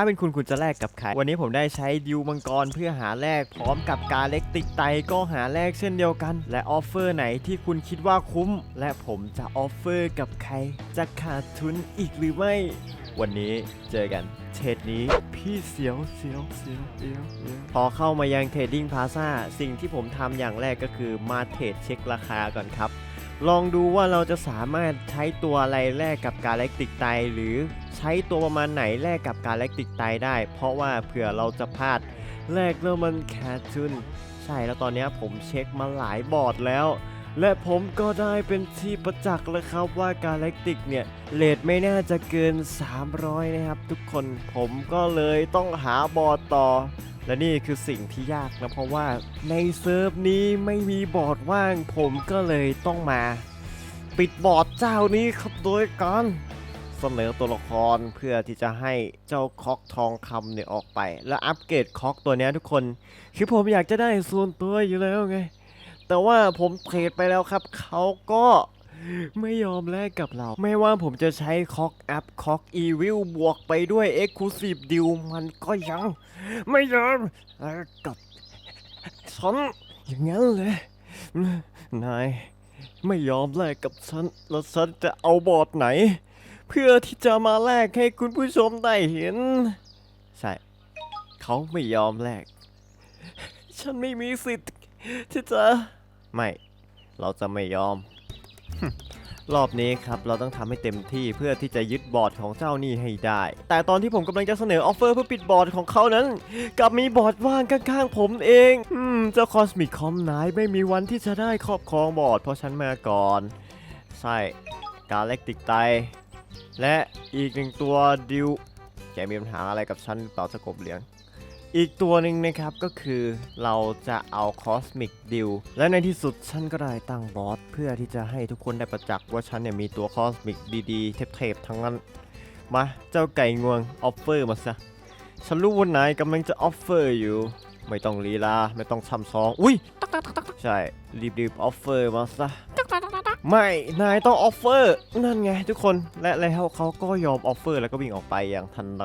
ถ้าเป็นคุณคุณจะแลกกับใครวันนี้ผมได้ใช้ดิวมังกรเพื่อหาแลกพร้อมกับการเล็กติกไตก็หาแลกเช่นเดียวกัน และออฟเฟอร์ไหนที่คุณคิดว่าคุ้ม และผมจะออฟเฟอร์กับใคร จะขาดทุนอีกหรือไม่ วันนี้เจอกันเทรดนี้พี่เสียวเสียวเสียวเสียวเสียวพอเข้ามายังเทรดดิ้งพาซาสิ่งที่ผมทำอย่างแรกก็คือมาเทรดเช็คราคาก่อนครับ ลองดูว่าเราจะสามารถใช้ตัวอะไรแลกกับกาแลกติกไตหรือใช้ตัวประมาณไหนแลกกับกาแลกติกไตได้ เพราะว่าเผื่อเราจะพลาดแลกแล้วมันขาดทุนใช่แล้วตอนนี้ผมเช็คมาหลายบอร์ดแล้ว และผมก็ได้เป็นที่ประจักษ์แล้วครับว่ากาแลกติกเนี่ยเลทไม่น่าจะเกิน 300 นะครับ ทุกคนผมก็เลยต้องหาบอร์ดต่อ และนี่คือสิ่งที่ยากนะเพราะว่าในเซิร์ฟนี้ไม่มีบอร์ดว่าง ผมก็เลยต้องมา ปิดบอร์ดเจ้านี้ครับโดยการเสนอตัวละครเพื่อที่จะให้เจ้าคอกทองคำเนี่ยออกไป แล้วอัปเกรดคอกตัวนี้ทุกคน คือผมอยากจะได้ส่วนตัวอยู่แล้วไง แต่ว่าผมเทรดไปแล้วครับ เขาก็ ไม่ยอมแลกกับเรา ไม่ว่าผมจะใช้คอกอัพคอกอีวิลบวกไปด้วย Exclusive Deal มันก็ยัง ไม่ยอมแลกกับฉันอย่างนั้นเลยนายไม่ยอมแลกกับฉัน แล้วฉันจะเอาบอร์ดไหน เพื่อที่จะมาแลกให้คุณผู้ชมได้เห็น ใช่ เขาไม่ยอมแลก ฉันไม่มีสิทธิ์ที่จะ ไม่ เราจะไม่ยอม รอบนี้ครับเราต้องทำให้เต็มที่เพื่อที่จะยึดบอร์ดของเจ้านี่ให้ได้ แต่ตอนที่ผมกำลังจะเสนอออฟเฟอร์เพื่อปิดบอร์ดของเขานั้นกลับมีบอร์ดว่างข้างๆผมเองอืมเจ้าคอสมิคคอมนายไม่มีวันที่จะได้ครอบครองบอร์ดเพราะฉันมาก่อน ใช่กาเล็กติกไต และอีกหนึ่งตัวดิวแกมีปัญหาอะไรกับฉันหรือเปล่าสกบเหลียง อีกตัวหนึ่งนะครับก็คือเราจะเอาคอสมิกดิวและในที่สุดฉันก็ได้ตั้งบอสเพื่อที่จะให้ทุกคนได้ประจักษ์ว่าฉันเนี่ยมีตัวคอสมิกดีๆ เทพๆทั้งนั้น มาเจ้าไก่งวงออฟเฟอร์มาซะ ฉันรู้ว่านายกำลังจะออฟเฟอร์อยู่ ไม่ต้องลีลา ไม่ต้องช้ำซอง อุ้ยใช่ รีบๆออฟเฟอร์มาซะไม่ นายต้องออฟเฟอร์ นั่นไงทุกคน และแล้วเขาก็ยอมออฟเฟอร์แล้วก็วิ่งออกไปอย่างทันใด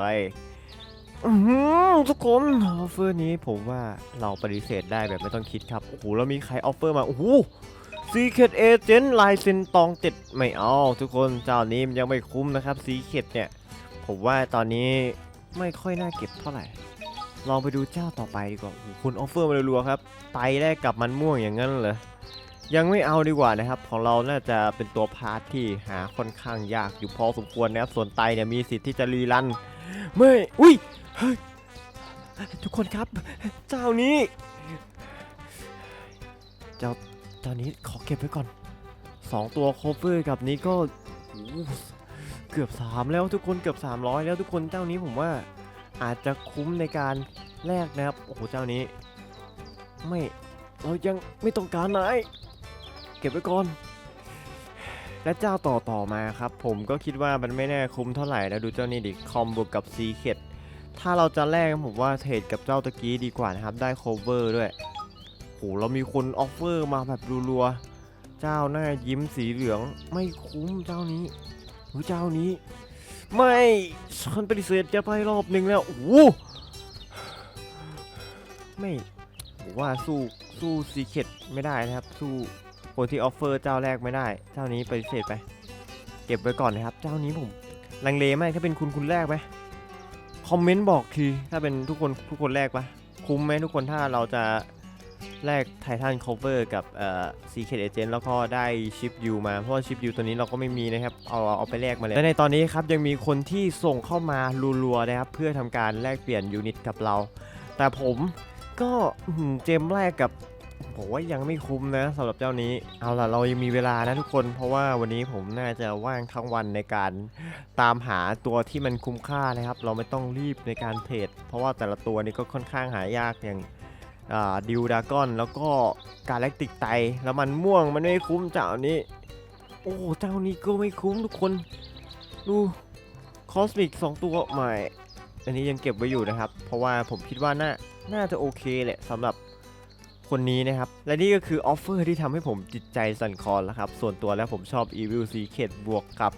อื้อหือทุกคนออฟเฟอร์นี้ผมว่าเราปฏิเสธได้แบบไม่ต้องคิดครับ โอ้โหแล้วมีใครออฟเฟอร์มา โอ้โห Secret Agent ลายเซ็นตองเจ็ดไม่เอาทุกคนเจ้านี้มันยังไม่คุ้มนะครับ Secret เนี่ย ผมว่าตอนนี้ไม่ค่อยน่าเก็บเท่าไหร่ ลองไปดูเจ้าต่อไปดีกว่าโอ้โหคุณออฟเฟอร์มารัวๆครับ ไตแรกกับมันม่วงอย่างนั้นเหรอ ยังไม่เอาดีกว่านะครับ ของเราน่าจะเป็นตัวพาร์ทที่หาค่อนข้างยากอยู่พอสมควรนะครับ ส่วนไตเนี่ยมีสิทธิ์ที่จะรีรัน ไม่ อุ้ย เฮ้ยทุกคนครับ เจ้านี้ เจ้าเจ้านี้ขอเก็บไว้ก่อนสองตัวโคเวอร์กับนี้ก็เกือบ 3 แล้วทุกคนเกือบ 300 แล้วทุกคนเจ้านี้ผมว่าอาจจะคุ้มในการแลกนะครับ โอ้โหเจ้านี้ ไม่เรายังไม่ต้องการนายเก็บไว้ก่อน และเจ้าต่อต่อมาครับ ผมก็คิดว่ามันไม่แน่คุ้มเท่าไหร่แล้วดูเจ้านี่ดิคอมบวกกับซีเคด ถ้าเราจะแลกผมว่าเทรดกับเจ้าตะกี้ดีกว่านะครับ ได้โคเวอร์ด้วยโหเรามีคนออฟเฟอร์มาแบบรัวๆ เจ้าหน้ายิ้มสีเหลืองไม่คุ้มเจ้านี้หรือเจ้านี้ ไม่ฉันปฏิเสธจะไปรอบหนึ่งแล้วโอ้โหไม่ผมว่าสู้สู้ซีเคดไม่ได้นะครับ สู้คนที่ออฟเฟอร์เจ้าแรกไม่ได้ เจ้านี้ปฏิเสธไป เก็บไว้ก่อนนะครับ เจ้านี้ผมลังเลมากถ้าเป็นคุณคุณแรกไหม คอมเมนต์บอกที ถ้าเป็นทุกคนทุกคนแรกปะคุ้มไหมทุกคนถ้าเราจะแลกไททันคอเวอร์กับเอ่อซีเคดเอเจนต์แล้วก็ได้ชิปยูมา เพราะว่าชิปยูตัวนี้เราก็ไม่มีนะครับ เอาเอาไปแลกมาเลยและในตอนนี้ครับ ยังมีคนที่ส่งเข้ามารัวๆนะครับ เพื่อทำการแลกเปลี่ยนยูนิตกับเรา แต่ผมก็เจมแรกกับ ผมว่ายังไม่คุ้มนะสำหรับเจ้านี้ เอาล่ะเรายังมีเวลานะทุกคน เพราะว่าวันนี้ผมน่าจะว่างทั้งวันในการตามหาตัวที่มันคุ้มค่านะครับ เราไม่ต้องรีบในการเทรดเพราะว่าแต่ละตัวนี้ก็ค่อนข้างหายากอย่างดิวดากอนแล้วก็การแลกติกไตแล้วมันม่วงมันไม่คุ้มเจ้านี้ โอ้เจ้านี้ก็ไม่คุ้มทุกคน ดูคอสมิกสองตัวใหม่ อันนี้ยังเก็บไว้อยู่นะครับ เพราะว่าผมคิดว่าน่าน่าจะโอเคแหละสำหรับ คนนี้นะครับ และนี่ก็คือออฟเฟอร์ที่ทำให้ผมจิตใจสั่นคลอนแล้วครับ ส่วนตัวแล้วผมชอบ Evil Secret บวกกับ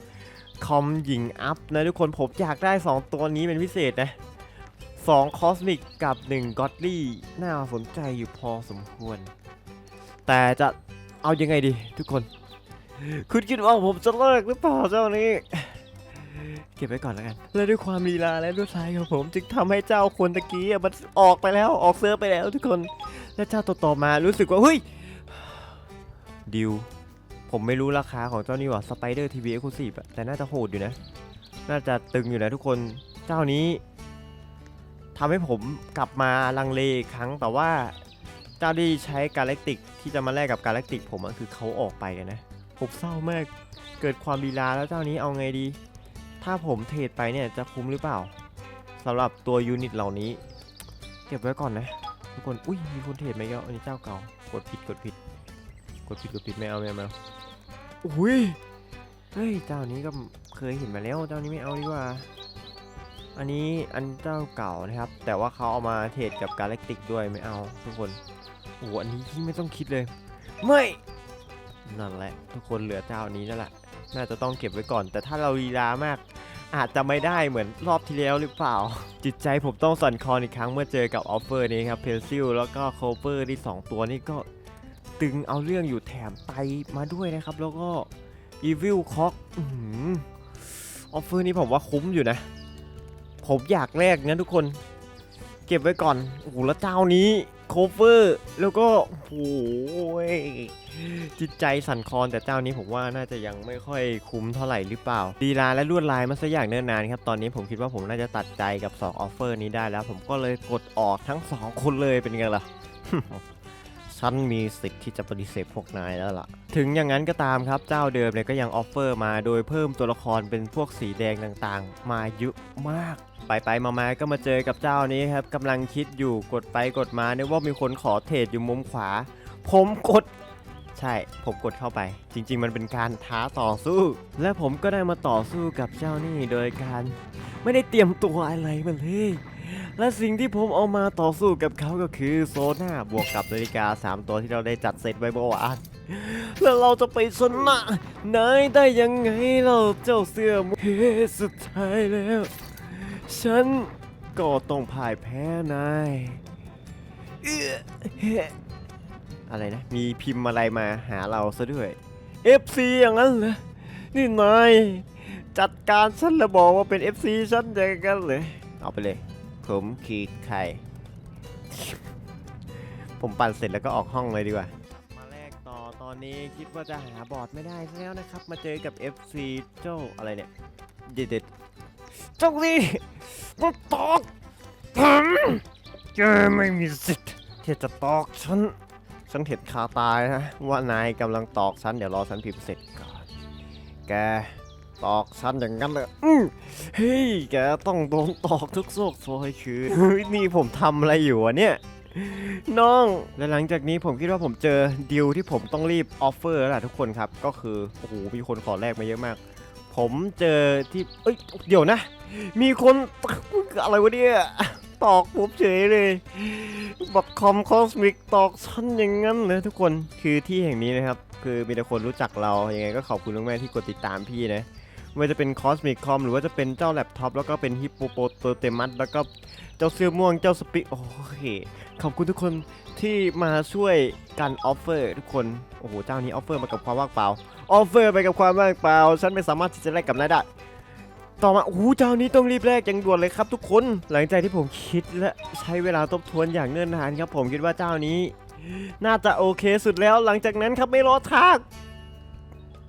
คอมยิงอัพนะทุกคนผมอยากได้ 2 ตัวนี้เป็นพิเศษนะ2คอสมิกกับ1ก็อดลี่น่าสนใจอยู่พอสมควร แต่จะเอายังไงดีทุกคน คุณคิดว่าผมจะเลิกหรือเปล่าเจ้านี้ เก็บไว้ก่อนแล้วกัน และด้วยความลีลาและด้วยสายของผม จึงทำให้เจ้าคนตะกี้อะมันออกไปแล้วออกเซิร์ฟไปแล้วทุกคน และเจ้าต่อมารู้สึกว่าเฮ้ยดิวผมไม่รู้ราคาของเจ้านี่ว่าสไปเดอร์ทีวีเอ็กซ์คลูซีฟแต่น่าจะโหดอยู่นะ น่าจะตึงอยู่นะทุกคนเจ้านี้ทำให้ผมกลับมาลังเลครั้งแต่ว่าเจ้าที่ใช้กาแล็กติกที่จะมาแลกกับกาแล็กติกผมอะคือเขาออกไปนนะผมเศร้ามากเกิดความลีลาแล้วเจ้านี้เอาไงดี ถ้าผมเทรดไปเนี่ยจะคุ้มหรือเปล่าสำหรับตัวยูนิตเหล่านี้ เก็บไว้ก่อนนะทุกคนอุ้ยมีคนเทรดไหมเยอะอันนี้เจ้าเก่ากดผิดกดผิด กดผิดกดผิดไม่เอาไม่เอาอาอุ้ยเฮ้ยเจ้านี้ก็เคยเห็นมาแล้วเจ้านี้ไม่เอาดีกว่า อันนี้อันเจ้าเก่านะครับ แต่ว่าเขาเอามาเทรดกับกาแล็กติกด้วยไม่เอาทุกคนโอ้โหอันนี้ที่ไม่ต้องคิดเลย ไม่นั่นแหละ ทุกคนเหลือเจ้านี้นั่นแหละน่าจะต้องเก็บไว้ก่อน แต่ถ้าเราลีลามาก อาจจะไม่ได้เหมือนรอบที่แล้วหรือเปล่า จิตใจผมต้องสั่นคลอนอีกครั้งเมื่อเจอกับออฟเฟอร์นี้ครับเพนซิลแล้วก็โคเปอร์ที่ 2 ตัวนี่ก็ตึงเอาเรื่องอยู่แถมไตมาด้วยนะครับ แล้วก็อีวิลค็อกออฟเฟอร์นี้ผมว่าคุ้มอยู่นะ ผมอยากแลกนะทุกคน เก็บไว้ก่อน โอ้โหแล้วเจ้านี้โคเวอร์ แล้วก็โอ้โหจิตใจสั่นคลอนแต่เจ้านี้ผมว่าน่าจะยังไม่ค่อยคุ้มเท่าไหร่หรือเปล่าดีลาและลวดลายมันซะอย่างเนิ่นนานครับ ตอนนี้ผมคิดว่าผมน่าจะตัดใจกับ2ออฟเฟอร์นี้ได้แล้ว ผมก็เลยกดออกทั้ง 2 คนเลยเป็นไงล่ะ ฉันมีสิทธิ์ที่จะปฏิเสธพวกนายแล้วล่ะ ถึงอย่างนั้นก็ตามครับเจ้าเดิมเนี่ยก็ยังออฟเฟอร์มาโดยเพิ่มตัวละครเป็นพวกสีแดงต่างๆ มาเยอะมาก ไปไปๆมาๆก็มาเจอกับเจ้านี้ครับกำลังคิดอยู่กดไปกดมาเนี่ยว่ามีคนขอเทรดอยู่มุมขวา ผมกด ใช่ผมกดเข้าไป จริง ๆ มันเป็นการท้าต่อสู้ และผมก็ได้มาต่อสู้กับเจ้านี่โดยการไม่ได้เตรียมตัวอะไรมาเลยและสิ่งที่ผมเอามาต่อสู้กับเขาก็คือโซน่าบวกกับนาฬิกา 3 ตัวที่เราได้จัดเซตไว้เมื่อวานแล้วเราจะไปชนะนายได้ยังไงเราเจ้าเสื้อมเฮสุดท้ายแล้ว ฉันก็ต้องพ่ายแพ้นายเอื้อเฮ้อะไรนะ มีพิมพ์อะไรมาหาเราซะด้วย FC อย่างนั้นเหรอ นี่นายจัดการฉันแล้วบอกว่าเป็น FC ฉันอย่างนั้นเลย เอาไปเลย ผมคือใครผมปั่นเสร็จแล้วก็ออกห้องเลยดีกว่า มาแลกต่อตอนนี้คิดว่าจะหาบอร์ดไม่ได้ซะแล้วนะครับ มาเจอกับ FC เจ้าอะไรเนี่ย เด็ด เจ้านี่มันตอกผมแกไม่มีสิทธิ์ที่จะตอกฉัน ฉันเห็นคาตายนะว่านายกำลังตอกฉัน เดี๋ยวรอฉันพิมพ์เสร็จก่อน แกตอกฉันอย่างนั้นเลยอืมเฮ้ย แกต้องโดนตอกทุกโซกซอยคืนเฮ้ยนี่ผมทำอะไรอยู่วะเนี่ย น้อง และหลังจากนี้ผมคิดว่าผมเจอดีลที่ผมต้องรีบออฟเฟอร์แล้วล่ะทุกคนครับ ก็คือ โอ้โห มีคนขอแลกมาเยอะมาก ผมเจอที่ เอ้ย เดี๋ยวนะ มีคนอะไรวะเนี่ย ตอกผมเฉยเลยบัตคอมคอสมิกตอกชั้นอย่างนั้นเลยทุกคน คือที่แห่งนี้นะครับ คือมีแต่คนรู้จักเรา ยังไงก็ขอบคุณมากๆที่กดติดตามพี่นะไม่ว่าจะเป็นคอสมิกคอมหรือว่าจะเป็นเจ้าแล็ปท็อปแล้วก็เป็นฮิปโปโปโตเตมัสแล้วก็เจ้าเสื้อม่วงเจ้าสปิโอเค ขอบคุณทุกคนที่มาช่วยกันออฟเฟอร์ทุกคน โอ้โห เจ้านี้ออฟเฟอร์มากับความว่างเปล่า ออฟเฟอร์ไปกับความว่างเปล่า ฉันไม่สามารถที่จะแลกกับนายได้ ต่อมา โอ้โห เจ้านี้ต้องรีบแลกอย่างด่วนเลยครับทุกคน หลังจากที่ผมคิดและใช้เวลาทบทวนอย่างเนิ่นนานครับ ผมคิดว่าเจ้านี้ น่าจะโอเคสุดแล้ว หลังจากนั้นครับไม่รอทาก